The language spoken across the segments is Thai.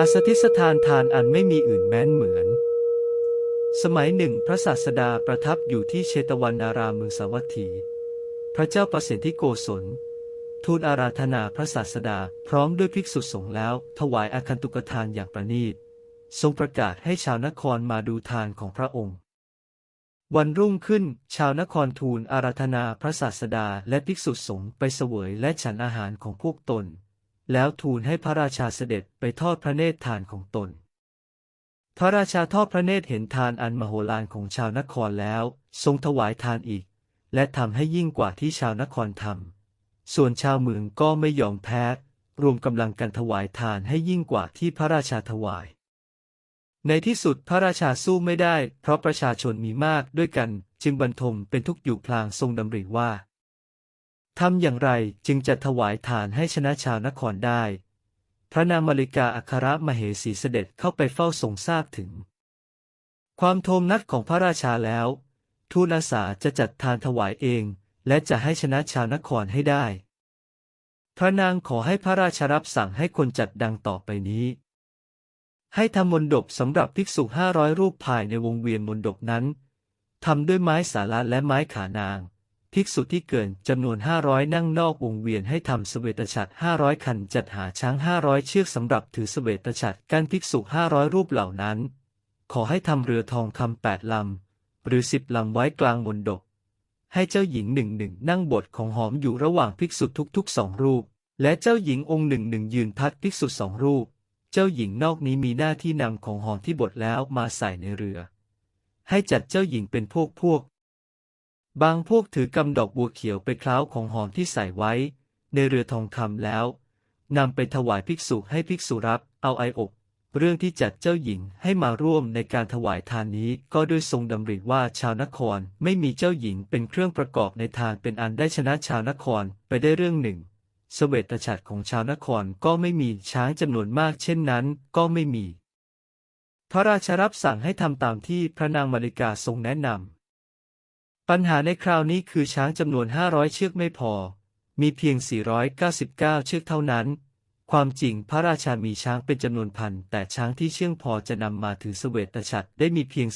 อสถิสถานทานอันไม่มีอื่นแม้นเหมือน สมัยหนึ่งพระศาสดาประทับอยู่ที่เชตวันอารามเมืองสาวัตถี พระเจ้าประสิทธิโกศล ทูลอาราธนาพระศาสดาพร้อมด้วยภิกษุสงฆ์แล้ว ถวายอาคันตุกทานอย่างประณีต ทรงประกาศให้ชาวนครมาดูทานของพระองค์ วันรุ่งขึ้น ชาวนครทูลอาราธนาพระศาสดาและภิกษุสงฆ์ไปเสวยและฉันอาหารของพวกตน แล้วทูลให้พระราชาเสด็จไปทอดพระเนตรทานของตน พระราชาทอดพระเนตรเห็นทานอันมโหฬารของชาวนครแล้ว ทรงถวายทานอีก และทำให้ยิ่งกว่าที่ชาวนครทำส่วนชาวเมืองก็ไม่ยอมแพ้ รวมกำลังกันถวายทานให้ยิ่งกว่าที่พระราชาถวาย ในที่สุดพระราชาสู้ไม่ได้ เพราะประชาชนมีมากด้วยกัน จึงบรรทมเป็นทุกข์อยู่พลางทรงดำริว่า ทำอย่างไรจึงจะถวายทานให้ชนะชาวนครได้ พระนางมาริกาอัครมเหสีเสด็จเข้าไปเฝ้าทรงทราบถึง ความโทมนัดของพระราชาแล้ว ทูลอาสาจะจัดทานถวายเอง และจะให้ชนะชาวนครให้ได้ พระนางขอให้พระราชารับสั่งให้คนจัดดังต่อไปนี้ ให้ทำมนดบสำหรับภิกษุห้าร้อยรูปภายในวงเวียนมนดบนั้นทำด้วยไม้สาระและไม้ขานาง ภิกษุที่เกินจำนวนห้าร้อยนั่งนอกวงเวียนให้ทำเสเวตฉัตรห้าร้อยคันจัดหาช้างห้าร้อยเชือกสำหรับถือเสเวตฉัตรกันภิกษุห้าร้อยรูปเหล่านั้น ขอให้ทำเรือทองคำแปดลำ หรือสิบลำไว้กลางมนดบให้เจ้าหญิงหนึ่งหนึ่งนั่งบทของหอมอยู่ระหว่างภิกษุทุกๆสองรูป และเจ้าหญิงองค์หนึ่งหนึ่งยืนพัดภิกษุสองรูป เจ้าหญิงนอกนี้มีหน้าที่นำของหอมที่บดแล้วมาใส่ในเรือ ให้จัดเจ้าหญิงเป็นพวกพวก บางพวกถือกำดอกบัวเขียวไปคล้าวของหอมที่ใส่ไว้ ในเรือทองคำแล้วนำไปถวายภิกษุให้ภิกษุรับ เอาไออบเรื่องที่จัดเจ้าหญิงให้มาร่วมในการถวายทานนี้ก็ด้วยทรงดำริว่าชาวนครไม่มีเจ้าหญิงเป็นเครื่องประกอบในทานเป็นอันได้ชนะชาวนครไปได้เรื่องหนึ่งเสวตฉัตรของชาวนครก็ไม่มีช้างจำนวนมากเช่นนั้นก็ไม่มี พระราชารับสั่งให้ทำตามที่พระนางมาริกาทรงแนะนำ ปัญหาในคราวนี้คือช้างจำนวน 500 เชือกไม่พอ มีเพียง 499 เชือกเท่านั้น ความจริงพระราชามีช้างเป็นจำนวนพัน แต่ช้างที่เชื่องพอจะนำมาถือเสวตฉัตรได้มีเพียง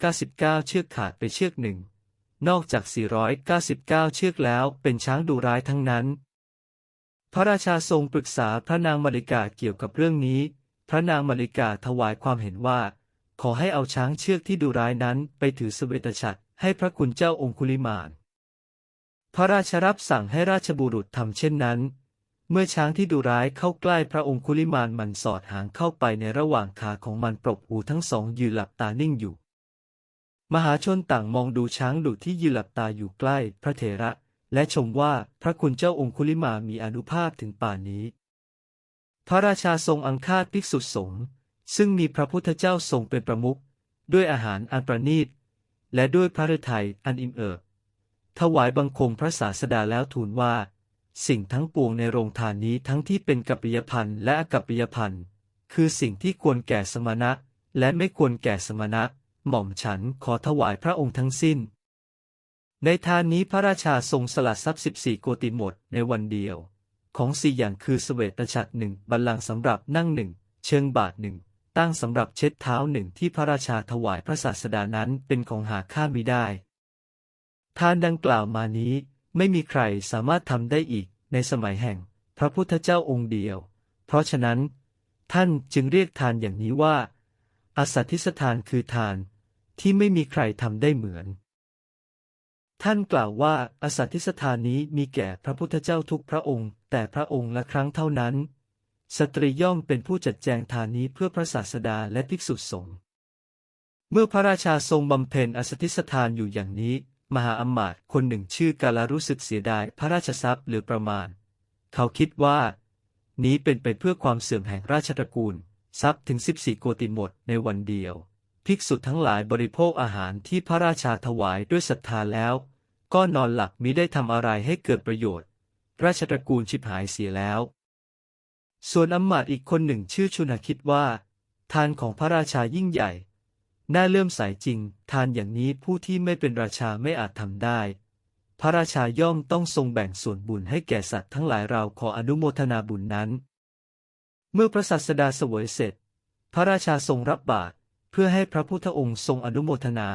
499 เชือกขาดไปเชือกหนึ่ง นอกจาก 499 เชือกแล้วเป็นช้างดุร้ายทั้งนั้น พระราชาทรงปรึกษาพระนางมาริกาเกี่ยวกับเรื่องนี้ พระนางมาริกาถวายความเห็นว่า ขอให้เอาช้างเชือกที่ดุร้ายนั้นไปถือเสวตฉัตรให้พระคุณเจ้าองคุลิมาน พระราชรับสั่งให้ราชบุรุษทำเช่นนั้น เมื่อช้างที่ดุร้ายเข้าใกล้พระองคุลิมานมันสอดหางเข้าไปในระหว่างขาของมันปรบหูทั้งสองยืนหลับตานิ่งอยู่ มหาชนต่างมองดูช้างดุที่ยืนหลับตาอยู่ใกล้พระเถระ และชมว่าพระคุณเจ้าองคุลิมามีอนุภาพถึงป่านนี้ พระราชาทรงอังคาดภิกษุสงฆ์ซึ่งมีพระพุทธเจ้าทรงเป็นประมุขด้วยอาหารอันประณีต และด้วยพระฤทัยอันอิ่มเอิบถวายบังคมพระศาสดาแล้วทูลว่า สิ่งทั้งปวงในโรงทานนี้ทั้งที่เป็นกัปปิยพันธ์และอกัปปิยพันธ์คือสิ่งที่ควรแก่สมณะ และไม่ควรแก่สมณะ หม่อมฉันขอถวายพระองค์ทั้งสิ้น ในทานนี้พระราชาทรงสละทรัพย์สิบสี่โกติหมดในวันเดียว ของสี่อย่างคือเสวตฉัตรหนึ่งบัลลังก์สำหรับนั่งหนึ่งเชิงบาทหนึ่ง ตั้งสำหรับเช็ดเท้าหนึ่งที่พระราชาถวายพระศาสดานั้นเป็นของหาค่ามิได้ ทานดังกล่าวมานี้ไม่มีใครสามารถทำได้อีกในสมัยแห่ง พระพุทธเจ้าองค์เดียว เพราะฉะนั้น ท่านจึงเรียกทานอย่างนี้ว่าอาสัตทิสทานคือทานที่ไม่มีใครทำได้เหมือน ท่านกล่าวว่าอาสัตทิสทานนี้มีแก่พระพุทธเจ้าทุกพระองค์ แต่พระองค์ละครั้งเท่านั้น สตรีย่อมเป็นผู้จัดแจงทานนี้เพื่อพระศาสดาและภิกษุสงฆ์เมื่อพระราชาทรงบำเพ็ญอสติสทานอยู่อย่างนี้ มหาอมาตย์คนหนึ่งชื่อกาลารู้สึกเสียดายพระราชทรัพย์หรือประมาณ เขาคิดว่า นี้เป็นไปเพื่อความเสื่อมแห่งราชตระกูล ทรัพย์ถึงสิบสี่โกติหมดในวันเดียว ภิกษุทั้งหลายบริโภคอาหารที่พระราชาถวายด้วยศรัทธาแล้ว ก็นอนหลับมิได้ทำอะไรให้เกิดประโยชน์ ราชตระกูลชิบหายเสียแล้ว ส่วนอำมาตย์อีกคนหนึ่งชื่อชุนาคิดว่า ทานของพระราชายิ่งใหญ่ น่าเลื่อมใสจริง ทานอย่างนี้ผู้ที่ไม่เป็นราชาไม่อาจทำได้ พระราชาย่อมต้องทรงแบ่งส่วนบุญให้แก่สัตว์ทั้งหลายเราขออนุโมทนาบุญนั้น เมื่อพระศาสดาเสวยเสร็จ พระราชาทรงรับบาตรเพื่อให้พระพุทธองค์ทรงอนุโมทนา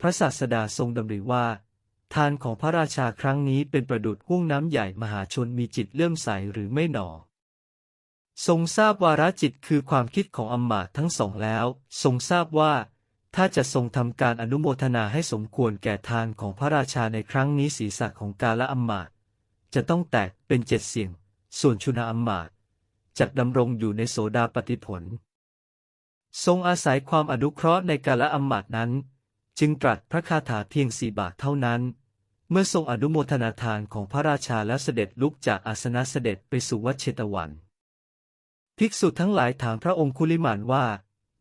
พระศาสดาทรงดำริว่าทานของพระราชาครั้งนี้เป็นประดุจห่วงน้ำใหญ่มหาชนมีจิตเลื่อมใสหรือไม่หนอ ทรงทราบวาระจิตคือความคิดของอำมาตย์ทั้งสองแล้ว ทรงทราบว่า ถ้าจะทรงทำการอนุโมทนาให้สมควรแก่ทานของพระราชาในครั้งนี้ศีรษะของกาละอำมาตย์จะต้องแตกเป็นเจ็ดเสียง ส่วนชุนาอำมาตย์จะดำรงอยู่ในโสดาปฏิผล ทรงอาศัยความอนุเคราะห์ในกาละอำมาตย์นั้น จึงตรัสพระคาถาเพียงสี่บาทเท่านั้นเมื่อทรงอนุโมทนาทานของพระราชาแล้วเสด็จลุกจากอาสนะเสด็จไปสู่วัดเชตวัน ภิกษุทั้งหลายถามพระองค์คุลิมานว่า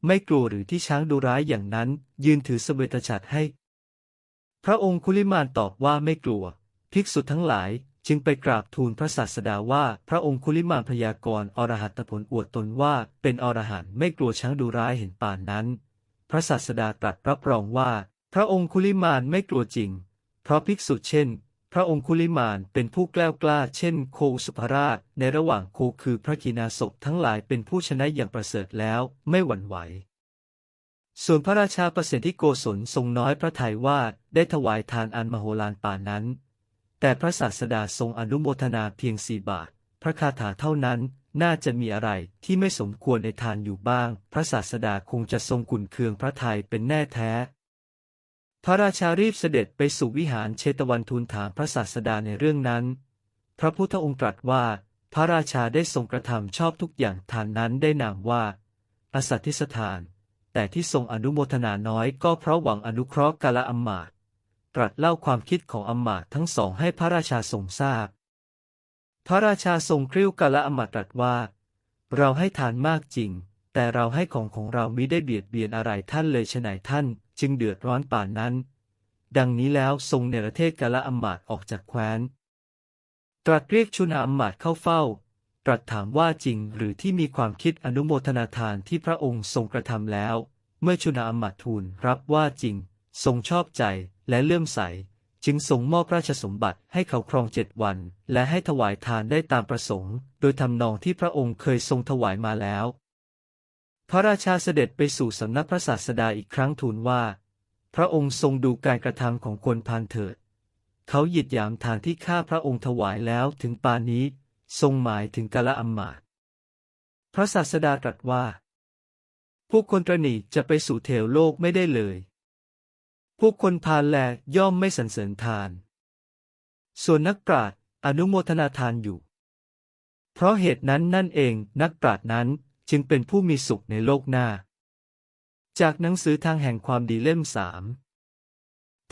ไม่กลัวหรือที่ช้างดูร้ายอย่างนั้น ยืนถือเสเวตฉัตรให้ พระองค์คุลิมานตอบว่าไม่กลัว ภิกษุทั้งหลายจึงไปกราบทูลพระศาสดาว่าพระองค์คุลิมานพยากรณ์อรหัตผลอวดตนว่าเป็นอรหันต์ไม่กลัวช้างดูร้ายเห็นป่านนั้น พระศาสดาตรัสรับรองว่า พระองค์คุลิมานไม่กลัวจริง เพราะภิกษุเช่น พระองคุลิมานเป็นผู้แกล้วกล้าเช่นโคสุภราช ในระหว่างโคคือพระกีนาศพทั้งหลายเป็นผู้ชนะอย่างประเสริฐแล้วไม่หวั่นไหว ส่วนพระราชาประสิทธิโกศลทรงน้อยพระทัยว่าได้ถวายทานอันมโหฬารป่านนั้น แต่พระศาสดาทรงอนุโมทนาเพียงสี่บาท พระคาถาเท่านั้นน่าจะมีอะไรที่ไม่สมควรในทานอยู่บ้าง พระศาสดาคงจะทรงกุนเคืองพระทัยเป็นแน่แท้ พระราชารีบเสด็จไปสู่วิหารเชตวันทูลถามพระศาสดาในเรื่องนั้น พระพุทธองค์ตรัสว่า พระราชาได้ทรงกระทำชอบทุกอย่างทานนั้นได้นามว่า อสัตทิสถาน แต่ที่ทรงอนุโมทนาน้อยก็เพราะหวังอนุเคราะห์กาละอำมมาต์ตรัสเล่าความคิดของอำมมาต์ทั้งสองให้พระราชาทรงทราบ พระราชาทรงคริ้วกาละอำมมาตตรัสว่า เราให้ทานมากจริง แต่เราให้ของของเรามิได้เบียดเบียนอะไรท่านเลยฉไหนท่าน จึงเดือดร้อนป่านนั้น ดังนี้แล้วทรงเนรเทศกาละอำมาตออกจากแคว้น ตรัสเรียกชุนาอำมาตเข้าเฝ้า ตรัสถามว่าจริงหรือที่มีความคิดอนุโมทนาทานที่พระองค์ทรงกระทำแล้ว เมื่อชุนาอำมาตทูลรับว่าจริง ทรงชอบใจและเลื่อมใส จึงทรงมอบราชสมบัติให้เขาครองเจ็ดวัน และให้ถวายทานได้ตามประสงค์ โดยทำนองที่พระองค์เคยทรงถวายมาแล้ว พระราชาเสด็จไปสู่สำนักพระศาสดาอีกครั้งทูลว่า พระองค์ทรงดูการกระทำของคนพานเถิด เขาหยิดยามทานที่ข้าพระองค์ถวายแล้วถึงปานนี้ ทรงหมายถึงกาละอัมมาตพระศาสดาตรัสว่า พวกคนตรณีจะไปสู่เทวโลกไม่ได้เลย พวกคนพาลแลย่อมไม่สรรเสริญทาน ส่วนนักปราชญ์อนุโมทนาทานอยู่ เพราะเหตุนั้นนั่นเองนักปราชญ์นั้น จึงเป็นผู้มีสุขในโลกหน้า จากหนังสือทางแห่งความดีเล่มสาม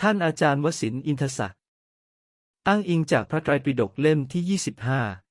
ท่านอาจารย์วสินอินทศักดิ์อ้างอิงจากพระไตรปิฎกเล่มที่ 25